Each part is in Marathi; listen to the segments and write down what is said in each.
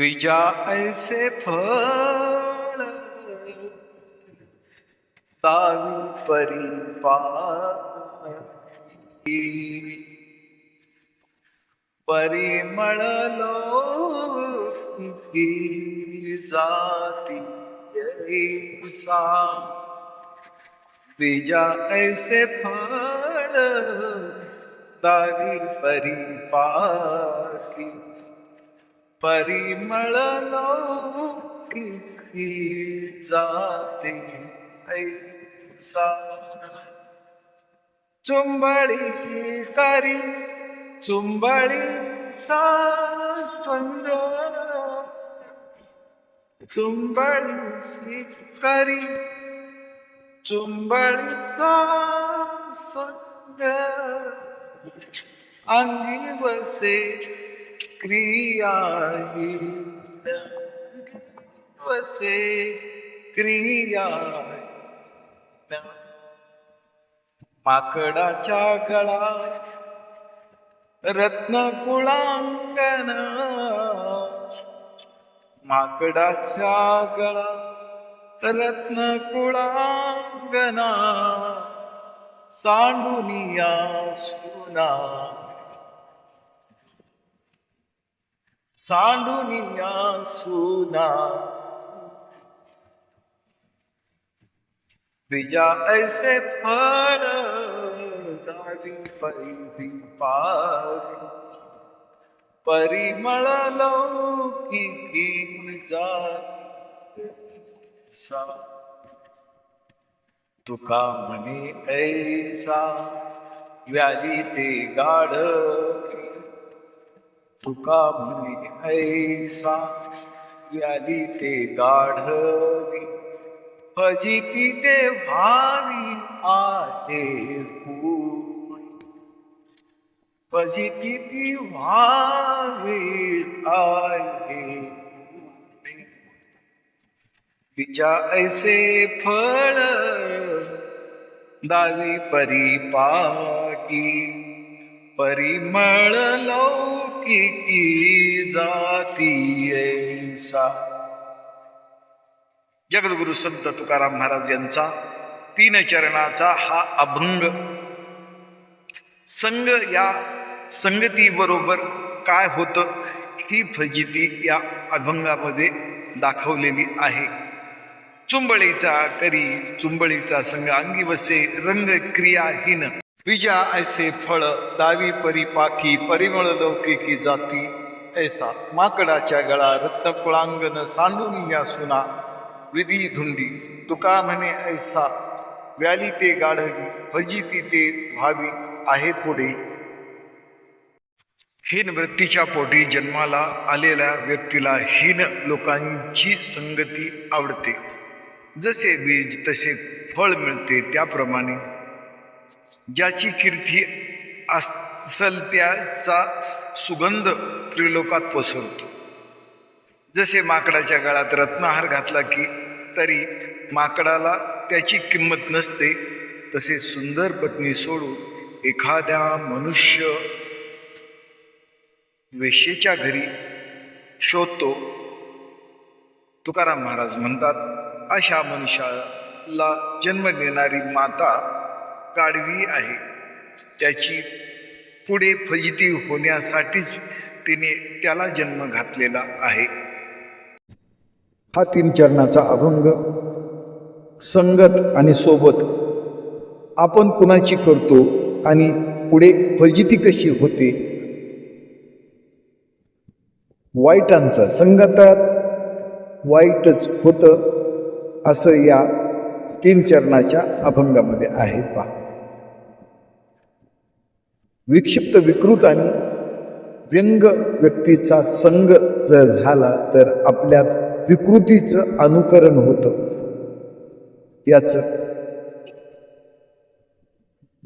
बीजा ऐसे फळ तावी परी परिमळ लोकी जाती ऐसा बीजा ऐसे फळ तावी परी पाकी परिमळ लोकी जाते ऐसा. करी शिकारी चुंबळीचा संग. चुंबळीशी करी चुंबळीचा संग. अंगी बसे क्रियाही. वसे क्रिया माकडाच्या गळा रत्नकुळांगण माकडाच्या गळा रत्न कुळांगणा सांडुनिया सुना सांडुनिया सुना. बीजा ऐसे फर दावी परी पार. परिमळ लौकिकी जाती सा. तुका म्हणे ऐसा व्याधी ते गाढ. तुका म्हणे ऐसा व्याधी ते गाढवी फजिती ते भावी पूर्णी. फजिती ती व्हावी पूर्णी. विचा ऐसे फळ दावी परिपाटी परिमळ लौकिकी जाती ऐसा जगद्गुरु संत तुकाराम महाराज यांचा तीन चरणाचा हा अभंग. संग या संगतीबरोबर काय होतं ही फजिती या अभंगामध्ये दाखवलेली आहे. चुंबळीचा करी चुंबळीचा संग अंगी वसे रंग क्रियाहीन विजा ऐसे फळ दावी परिपाठी परिमळ लौकिकी जाती ऐसा माकडाच्या गळा रत्नकुळांगण सांडून या सुना विधी धुंडी तुका म्हणे ऐसा व्याली ते गाढवी भजिती ते भावी आहे पुढे हीन वृत्तीच्या पोटी जन्माला आलेल्या व्यक्तीला हीन लोकांची संगती आवडते जसे बीज तसे फळ मिळते त्याप्रमाणे ज्याची कीर्ती असल त्याचा सुगंध त्रिलोकात पसरतो. जसे माकडाच्या गळात रत्नहार घातला की तरी माकडाला त्याची किंमत नसते तसे सुंदर पत्नी सोडून एखाद्या मनुष्य वेशेच्या घरी शोधतो. तुकाराम महाराज म्हणतात अशा मनुष्याला जन्म देणारी माता काढवी आहे. त्याची पुढे फजिती होण्यासाठीच तिने त्याला जन्म घातलेला आहे. हा तीन चरणाचा अभंग संगत आणि सोबत आपण कुणाची करतो आणि पुढे फजिती कशी होते? वाईटांचा संगतात वाईटच होतं असं या तीन चरणाच्या अभंगामध्ये आहे पहा. विक्षिप्त विकृत आणि व्यंग व्यक्तीचा संग जर झाला तर आपल्यात विकृतीचं अनुकरण होतं. याचं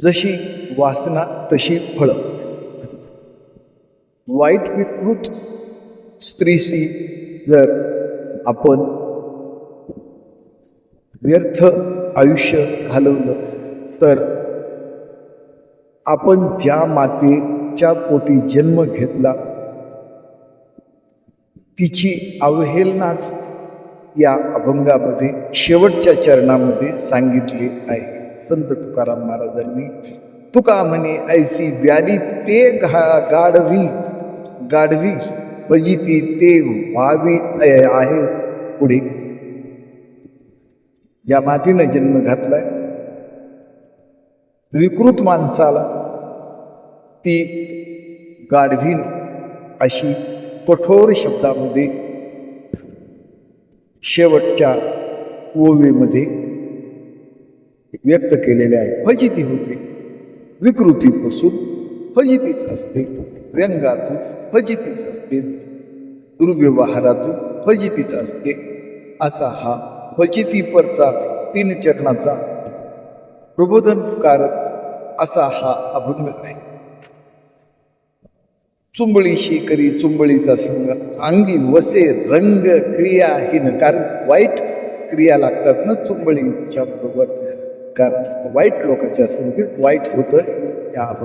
जशी वासना तशी फळं. वाईट विकृत स्त्रीशी जर आपण व्यर्थ आयुष्य घालवलं तर आपण ज्या मातेच्या पोटी जन्म घेतला तिची अवहेलनाच या अभंगामध्ये शेवटच्या चरणामध्ये सांगितले आहे. संत तुकाराम महाराजांनी तुका म्हणे ऐसी व्याली ते घा गाढवी गाढवी बजिती ते व्हावी आहे पुढे. ज्या मातीनं जन्म घातलाय विकृत माणसाला ती गाढवीन अशी कठोर शब्दामध्ये शेवटच्या ओवेमध्ये व्यक्त केलेले आहे फजिती होते. विकृतीपासून फजितीच असते. व्यंगातून फजितीच असते. दुर्व्यवहारातून फजितीच असते. असा हा फजितीपरचा तीन चरणाचा प्रबोधनकारक असा हा अभंग आहे. चुंबळीशी करी चुंबळीचा संग अंगी वसे रंग क्रिया क्रियाहीन कारण वाईट क्रिया लागतात ना चुंबळीच्या बरोबर. कारण वाईट लोकांच्या संगीत वाईट होतं या अभंग